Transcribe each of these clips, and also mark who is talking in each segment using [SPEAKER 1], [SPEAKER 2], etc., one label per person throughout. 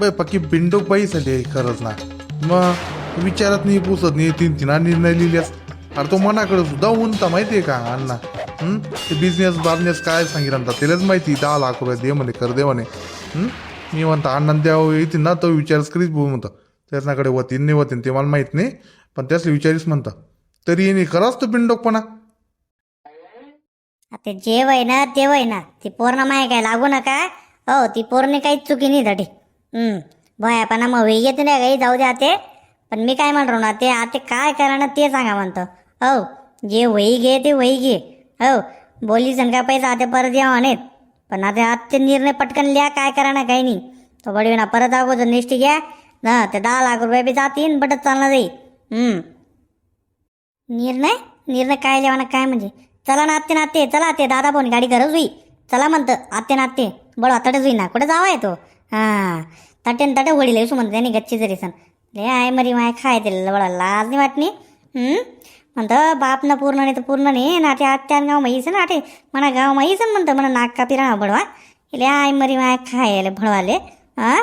[SPEAKER 1] Bye पक्की बिंडोक बाई झाली खरंच ना. मग विचारत नाही पुसत नाही तीन तीन निर्णय लिहिल्यास. अरे तो मनाकडे सुद्धा उनता माहितीये का अण्णा? ते बिझनेस बाजनेस काय सांगितलं म्हणतात त्यालाच माहिती दहा लाख रुपये दे म्हणे कर दे म्हणे. मी म्हणतो अण्णा द्यावं येतील ना तो विचारच करीत भाऊ म्हणतो. त्याच्याकडे वतीन नाही वतीन ते मला माहीत नाही पण त्याच विचारीस म्हणतं. तरी येणे खराच तो बिंडोकपणा
[SPEAKER 2] ते जे वय ना ते वय ना ती पोरणा माय काय लागू नका. हो ती पोरणी काहीच चुकी नाही धडी. भयापणा मग वेळ येते नाही काही जाऊ द्या ते पण मी काय म्हणतो ना ते आते काय करा ना ते सांगा म्हणतो. हो जे वही घे ते वही घे. हो बोली का पैसा आता परत या नाहीत पण आता आजचे निर्णय पटकन लिहा काय करा ना काही नाही. तो बडवी ना परत अगोदर निष्ठी घ्या. ना ते दहा लाख रुपये बी जातीन बटत चालणार जाई हम्म. निर्णय? निर्णय काय लिहा ना काय म्हणजे? चला ना आत्ते नाते चला ते दादा भाऊनी गाडी गरज होई चला म्हणतं आत्ते नाते. बळ आताडेच होई ना कुठे जावा येतो हां. तटे तटे वडील येऊ म्हणते नाही गच्ची जरी सण ले आय मरी माय खाय दिलेलं बडा लाज नाही वाटणी म्हणतं बाप ना पूर्ण नाही तर पूर्ण नाही. नाटे आत्यान गाव माहीस ना आटे म्हणा गाव माहीस म्हणतं. म्हणा नाक कापी राहा भडवा. ले आय मरी माय खायले भडवाले. हा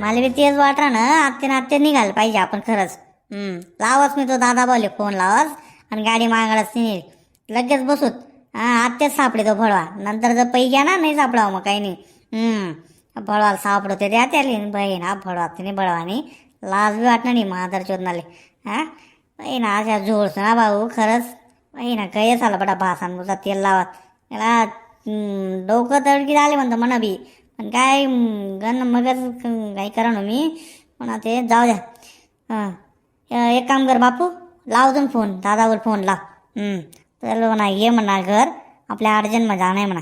[SPEAKER 2] मला बी तेच वाटरा ना आत्ते आत्ते निघाल पाहिजे आपण खरंच. हम्म. लावच मी तो दादा बोले फोन लावस आणि गाडी मागायलाच नाही लगेच बसूत. हा आत्तेच सापडे तो भळवा नंतर जर पै घ्या ना नाही सापडावं मग काही नाही. हम्म भळवाला सापडते द्या त्याले बहीण हा भळवा तिने भळवानी लाज बी वाटणार नाही महादर चोदनाले हा ना अशा जोडस ना भाऊ खरंच ना काही झालं बडा भासान तेल लावत याला डोकं तडकी झाले म्हणतो म्हणा बी पण काय हम्म, गण मगच काही करा ना मी म्हणा ते जाऊ द्या हां एक काम कर बापू लाव तुम्ही फोन दादावर फोन लाव हम्म, म्हणा ये म्हणा घर आपल्या अर्जंटमध्ये जाणं आहे म्हणा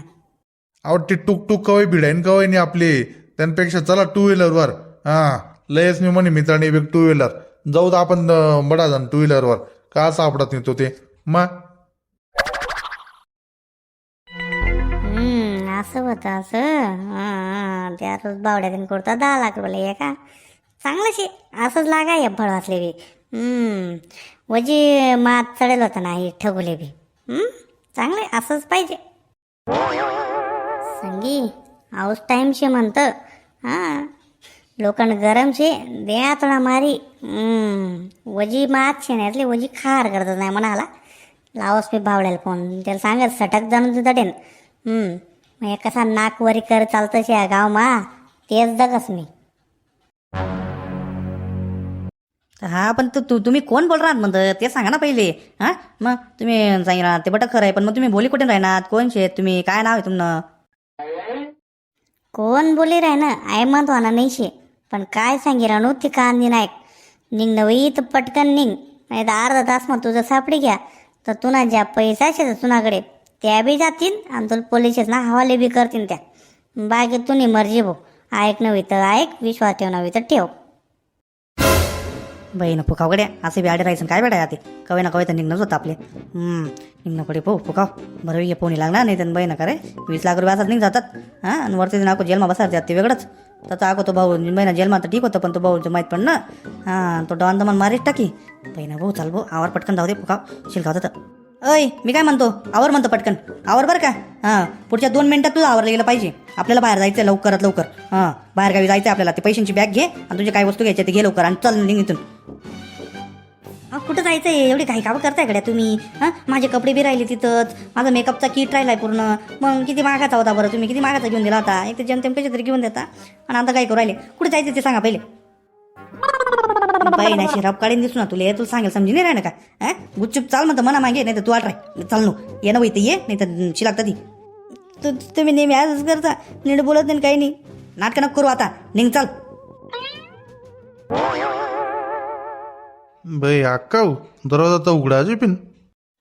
[SPEAKER 1] आवडते टुक टुक कवय भिडाईन कवय नाही आपले. त्यांपेक्षा चला टू व्हीलरवर हा लयच मी म्हणे मित्राने एक टू व्हीलर जाऊ तर आपण बडा जाण टू व्हीलरवर का सापडत नाही तो ते? मग
[SPEAKER 2] असं होतं असं? त्या रोज बावड्या दिन करता दहा लाख रुपये आहे का? चांगलं शे असंच लागा या फळ असले बी वजी मात चढेल होता नाही ठगुले बी. चांगले असंच पाहिजे. संगी हाऊस टाईम शे म्हणतं. हां लोकांना गरम शे द्या थोडा मारी हम्म, वजी मात शे नाही वजी खार करतात नाही म्हणाला. लावस मी भावड्याला फोन. त्याला सांगत सटक जाणून तू हम्म, मग कसा नाकवरी कर चालतं शे गाव मा? तेच दगस मी.
[SPEAKER 3] हा पण तू तू- तुम्ही कोण बोल राहत म्हणतं? ते सांगा ना पहिले. हा मग तुम्ही सांगितलं ते बटक खरं आहे पण मग तुम्ही बोली कुठे राहणार? कोण शेत तुम्ही? काय नाव आहे तुमनं?
[SPEAKER 2] कोण बोली राय ना? आय म्हणतो ना नाही शे पण काय सांगी राणू ती कांदी नायक निघ नवी तर पटकन निघ नाही तर अर्धा तास मग तुझं सापडी घ्या. तर तुना ज्या पैसा शे तुनाकडे. त्या बी जातील आणि तुला पोलिसेस ना हवाले बी करतील त्या. बाकी तुनी मर्जी भाऊ ऐक नव्हे तर ऐक विश्वास ठेव नव्हे तर ठेव.
[SPEAKER 3] बहीण फुकावगड्या असे बी आडे राहायचं काय बेडा ते कवे ना कवे तर निघणंच होतं आपले. निघणं पुढे पो फुकाव. बरं ये पोणी लागणार नाही तर बाई ना रे वीस लाख रुपये असं निघ जातात. हां आणि वरती नाको जेलमा बसायला ते वेगळंच. त्याचा आगो तो भाऊ बहिणा जेलमा तर ठीक होतं पण तो भाऊ माहीत पण ना. हां तो डॉन दमान मारीच टाकी. बहिणा भाऊ चाल भाऊ आवर पटकन जाऊ दे फुकाव. शिलगाव तर. अय मी काय म्हणतो? आवर म्हणतो पटकन. आवर बरं का? हां पुढच्या दोन मिनिटात तुझं आवरलं गेलं पाहिजे. आपल्याला बाहेर जायचं आहे लवकरात लवकर. हां बाहेर गावी जायचं आपल्याला. ते पैशांची बॅग घे आणि तुझे काय वस्तू घ्यायच्या ते घे लवकर आणि चल निघ इथून. कुठं जायचं आहे एवढी काही कामं करताय गड्या तुम्ही? हां माझे कपडे बी राहिले तिथंच. माझा मेकअपचा किट राहिलाय पूर्ण. मग किती मागाचा होता बरं तुम्ही? किती मागाचा घेऊन दिला होता? एक तर जनतेम पैसे तरी घेऊन देता. आणि आता काय करू राहिले? कुठे जायचं ते सांगा पहिले. बाई ना शिराब काढीन दिसू ना तुला तुला सांगेल समजी नाही राहिलं का? हा? गुपचूप चाल म्हणतं मना मागे नाही तर तू आठ राह. चाल नो ये ना इथं ये नाही तर शिलागता ती. तू तुम्ही नेहमी आजच करता नीट बोलत नाही काही नाही. नाटकं नको करू आता निघ चाल.
[SPEAKER 1] बाई अक्काऊ दरवाजा तर पिन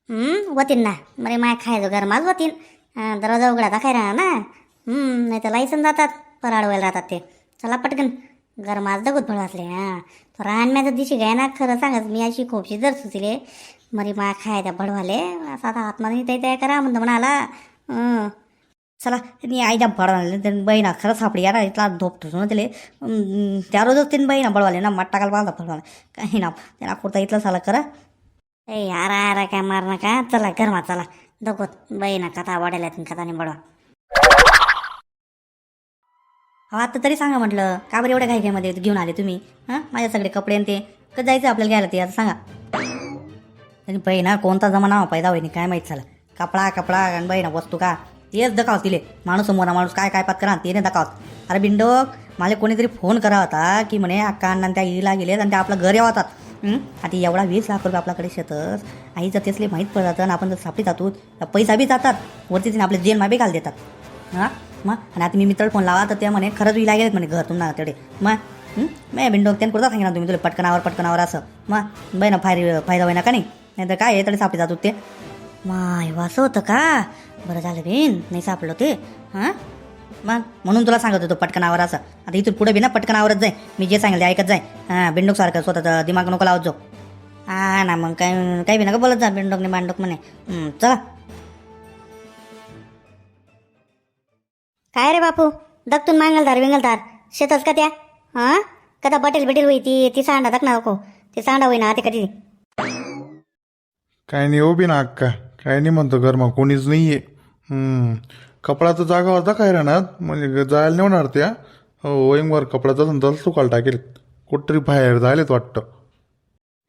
[SPEAKER 2] हम्म होतीन ना. मरे माय खायचं गरमाच होतीन. हां दरवाजा उघडा काय राहणार ना? हम्म नाही तर लायसन जातात पराडवायला राहतात ते. चला पटकन. गरमाच दगत फळ हां. तो रानम्याचा दिशी गाय ना खरं सांगत मी अशी खोपशी जर सुचले मरी मा खाय त्या भडवाले असा आता आत्माने ते तयार करा म्हणतो म्हणाला.
[SPEAKER 3] चला मी आईच्या भडवाले त्यानं बहिणा खरं सापडी यार इथला धोपतो ना त्याले त्या रोजच त्यांनी बहिणा बडवाले ना माट टाकायला बांधा बळवाला काही ना त्यांना कुर्ता इथला साला करा.
[SPEAKER 2] ए आरा आरा काय मार नका. चला गरमा चला. दगोत बहिणा ना कथा वाढायला कथा बडवा
[SPEAKER 3] आता तरी सांगा म्हटलं का बरं एवढ्या घाईघाईमध्ये घेऊन आले तुम्ही? हां? माझ्या सगळे कपडे आणि ते. कसं जायचं आपल्याला घ्यायला ते आता सांगा. आणि बाई ना कोणता जमाना हो पैदा होईनी काय माहीत झालं. कपडा कपडा आणि बाई ना वस्तू का? तेच दखावत तिले. माणूस समोर माणूस काय काय पात करा ते नाही दखावत अरे बिंडोक मला कोणीतरी फोन करा होता की म्हणे अक्का अण्णा त्या ईला गेलेत आणि त्या आपलं घर येतात आता एवढा वीस लाख रुपये आपल्याकडे शेतच आई जर तेचले माहीत पडत आणि आपण जर सापडी जातो तर पैसा बी जातात. वरती तिने आपले जेल माबे घाल देतात. हां? मग? आणि आता मी मित्र फोन लावा तर ते म्हणे खरंच विला गेलेत म्हणे घर तुम्हाला तेवढे. मग? हं? मी बिंडोक त्यांनी कुठं सांगितलं तुम्ही तुला पटकनावर पटकनावर असं. मग? बाई ना फायदा फायदा होईना का नाही? नाही तर काय आहे तरी सापडी जातो ते. माय असं होतं का? बरं झालं बिन नाही सापडलं ते. हां? मग? म्हणून तुला सांगत होतो पटकनावर असं. आता इथून पुढे बी ना पटकनावरच जाय. मी जे सांगितलं ते ऐकत जाय. हां बिंडोक सारखं स्वतःचा दिमाग नको लावत जो हा ना मग काय काय बी नका बोलत जा बिंडोकने मांडोक म्हणे. चला.
[SPEAKER 2] काय रे बापू? दगतून मांगलदार विंगलदार शेतच का त्या? हा? कदा बटेल बिटेल होई ती ती सांडा दक ना नको. ती सांडा होई ना ते कधी?
[SPEAKER 1] काय नाही हो बी ना अक्का. काय नाही म्हणतो घर मग कोणीच नाही आहे हम्म. कपडाचा जागा होता काय राहणार म्हणजे जायला नाही होणार त्या? हो वयंवर कपडाचा धंदा सुकाल टाकेल. कुठतरी बाहेर जायलेत वाटतं.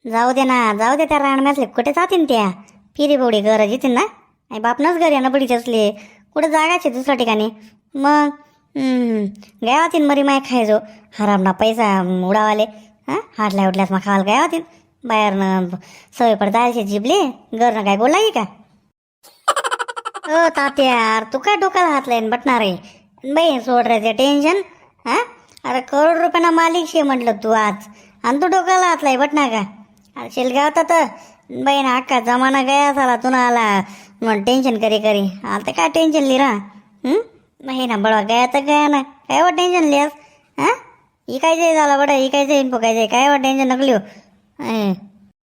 [SPEAKER 2] जाऊ दे ना जाऊ दे त्या रानम्यातले. कुठे जातीन त्या? फिरी बोडी घर येतील ना? आई बापनच घर ना बडीचे असले कुठे जागाचे दुसऱ्या ठिकाणी? मग? हम्म, गावातीन मरी माय खायचो हरामना पैसा उडावाले. हां? हाटल्या उठल्यास मग खावाल गावातीन बाहेरनं सवय पडता जिबले घरनं काय बोलला का ओ तात्यार तू काय डोक्याला हात लाईन बटणार? आहे बाई सोड रे ते टेन्शन? हा? अरे करोड रुपयाना मालिक शे म्हटलं तू आज. आणि तू डोक्याला हात लाई बटणार का? अरे शेलगाव तर. बाई ना अक्का जमाना गया झाला तुला आला. मग टेन्शन करी करी. आता काय टेन्शन लिरा? नाही ना बडवा गया तर गया ना काय वाट टेन्शन लिहास हा? इकायचं झाला बडा इकायचं फुकायचं काय वाट टेन्शन नकली हो?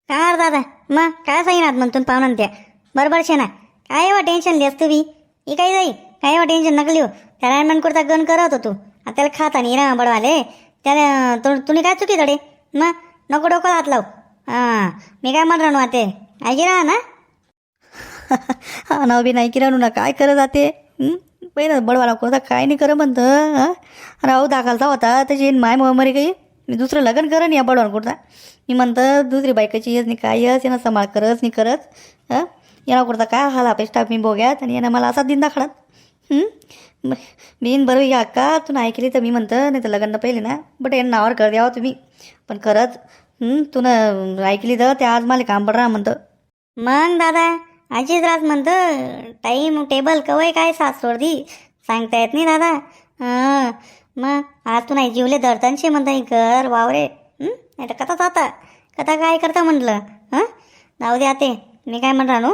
[SPEAKER 2] काय रे दादा? मग काय सांगितलं मग तुम्ही पाहुणा त्या? बरोबर शे ना? काय वा टेन्शन लिहास तुम्ही? ही काय जाई काय वा टेन्शन नकली हो? त्या रायमन कुर्ता गण करत होतो आता त्याला खाता नाही ना बडवाले. त्याला तु तुम्ही काय चुकी तडे मग नको डोकं हात लाव. हां मी काय म्हणणार ना ते ऐकी राहा ना.
[SPEAKER 3] हा नाव बी नाही की राहू ना काय करत जाते हं? पहिलं बडवाला कोणता काय नाही करत म्हणतं हां? राहू दाखलता होता त्याची माय मरी काही मी दुसरं लग्न करन या बडवाला कुर्ता मी म्हणतं दुसरी बायकाची येस नाही काय येस यांना सांभाळ करत नाही करत हं? याला कुठता काय हाल अपेक्षा मी बोग्यात आणि यानं मला असा दिन दाखडत मी बरं या का तू नाही ऐकली तर मी म्हणतं नाही तर लग्न पहिले ना बट यांना नावावर कर द्यावं तुम्ही पण खरंच तू न ऐकली तर ते आज मला काम पडणार म्हणतं.
[SPEAKER 2] मग दादा आजीच रात म्हणतं टाईम टेबल कवय काय सास सोडदी सांगता येत नाही दादा. हां मग आज तू नाही जीवले धरतानशे म्हणता कर वावरे. नाही तर कथा जाता कथा काय करता म्हटलं? हां जाऊ दे आते. मी काय म्हणणार नू?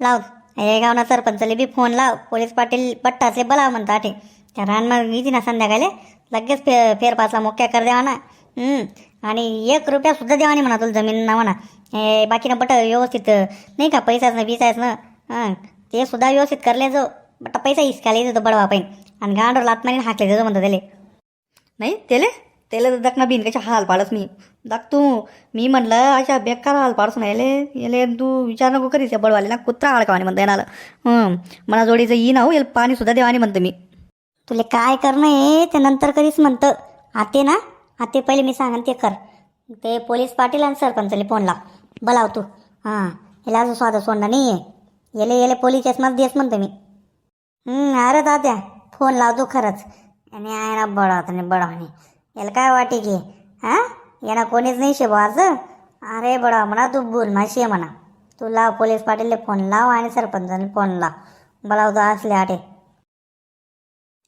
[SPEAKER 2] लाव. हे गावना सरपंचले बी फोन लाव. पोलीस पाटील पट्टाचे बोलाव म्हणता आठे. त्या रानमाग येते ना संध्याकाळी लगेच फे फेरपासला मोक्या कर द्यावा ना आणि एक रुपया सुद्धा देवा म्हणा तुला जमीन ना म्हणा हे बाकीनं बट व्यवस्थित नाही का पैसाच ना बिसायच ना हां. ते सुद्धा व्यवस्थित करले जो बट पैसा हिसकायला येतो बडवा पाहिजे आणि गांडवर लातमारी हाकले जातो म्हणतो त्याले.
[SPEAKER 3] नाही त्याले? त्याला तर दखना बिन कशा हाल पाडस मी दाख तू. मी म्हणलं अशा बेकार हाल पाडस याले. याले तू विचार नको करीस या बडवाले. ना कुत्रा अडकावानी म्हणता येणार मला जोडीचं ई ना हो याला पाणी सुद्धा देवानी म्हणतं मी.
[SPEAKER 2] तुला काय करणं आहे? ते नंतर कधीच म्हणतं. आते ना? हा ते पहिले मी सांगन ते कर. ते पोलीस पाटील आणि सरपंचले फोन लाव. बोलाव तू. हां याला अजून स्वादा सोडणार नाही आहे येले येले पोलीस चष्माच देस म्हणतो मी. अरे दाद्या फोन लावतो खरंच. आणि आहे ना बडवत नाही बडवणी याला काय वाटे की? हां? याला कोणीच नाही शे आज अरे बडवा म्हणा तू बोल माशी आहे म्हणा. तू लाव पोलीस पाटीलले फोन लाव आणि सरपंचाने फोन लाव. बोलावतो असले आटे.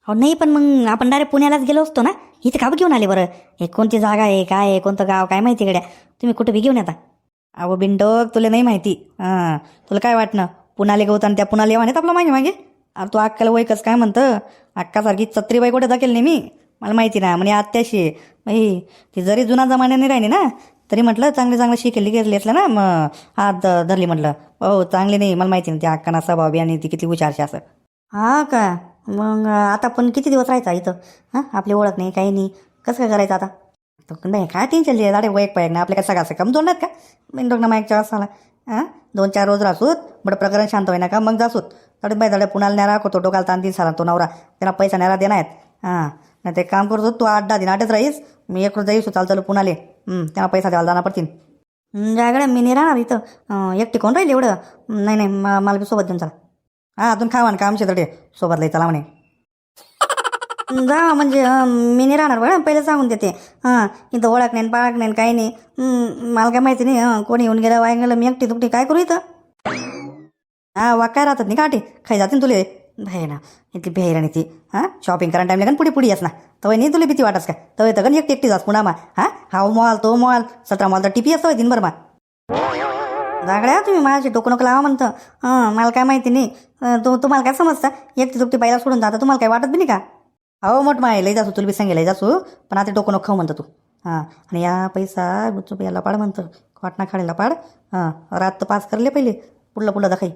[SPEAKER 3] हो नाही पण मग आपण डायरेक्ट पुण्यालाच गेलो असतो ना? इथं का घेऊन आले बरं? हे कोणती जागा आहे काय आहे कोणतं गाव काय माहिती गड्या तुम्ही कुठे बी घेऊन येता. अहो बिंडोक तुला नाही माहिती. हां तुला काय वाटणं? पुणाले गवत आणि त्या पुणाले येवा आपलं मागे मागे? अरे तू अक्काला वैकच काय म्हणतं? अक्कासारखी छत्रीबाई कुठे दाखल नाही मी मला माहिती ना म्हणे आत्याशी. आहे. बाई ती जरी जुना जमान्याने राहिली ना तरी म्हटलं चांगले चांगले शिकेली गेली असलं ना मग हात धरली म्हटलं. हो चांगली नाही मला माहिती नाही त्या अक्काना स्वभाव आणि ती किती हुशारशी असं. हा का? मग आता पण किती दिवस राहायचा इथं? हां? आपली ओळख नाही काही नाही. कसं काय करायचं आता? तो नाही काय टेन्शन लिहिलं अरे वैक पाहिजे ना आपल्या काय सगळं सगळं जोडणार का? मग ना माईकच्या असाला हां? दोन चार रोज राहसूत बट प्रकरण शांत होईना का? मग जासूत. तडे बाय तडे पुण्याला न्यारा करतो डोकाला ताण तीन सारा तो नवरा. त्यांना पैसा न्यारा देणार आहेत. हां. नाही ते काम करतो. तू आठ दहा दिन आठच राहीस. मी एक रोज जाईस चाल चालू पुण्याले. त्यांना पैसा द्यायला जाणार पडतील जागड्या मी नाही राहणार इथं. एकटी कोण राहील एवढं? नाही नाही मला बी सोबत देऊन चला. हां अजून खा ना काम शेतडे सोबत लई चला म्हणे. जा म्हणजे मी नाही राहणार बघा पहिले सांगून देते. हां इथं ओळख नाही पाळख नाही काही नाही. मला काय माहिती नाही कोणी येऊन गेलं वाय गेलं मी एकटी तुकटी काय करू इथं? हा वा काय राहतात नाही काठी खाई जाते ना तुले. भाई ना इथली आणि ती. हां शॉपिंग करायला टाईम लागेल पुढे पुढे येस ना. तवय नाही तुला भीती वाटस काय तवय तर एकटी एकटी जास पुन्हा मा. हां हा मॉल तो मॉल सतरा मॉल तर टिपी असतो दिनभर मा. जागड्या तुम्ही माझ्याशी डोकं नको लावा म्हणतं. हां मला काय माहिती नाही. तू तुम्हाला काय समजता? एकटी तुकटी बाईला सोडून जाता तुम्हाला काय वाटत बी नाही का? हो मोठ माय लई जासू तुला बी सांगेल जासू. पण आता डोकं नको खाऊ म्हणतं तू. हां आणि या पैसा गुच्चूप याला पाड म्हणतं. वाटणा खाडीला पाड हां रात तर पास करले पहिले. पुढलं पुढलं दाखाई.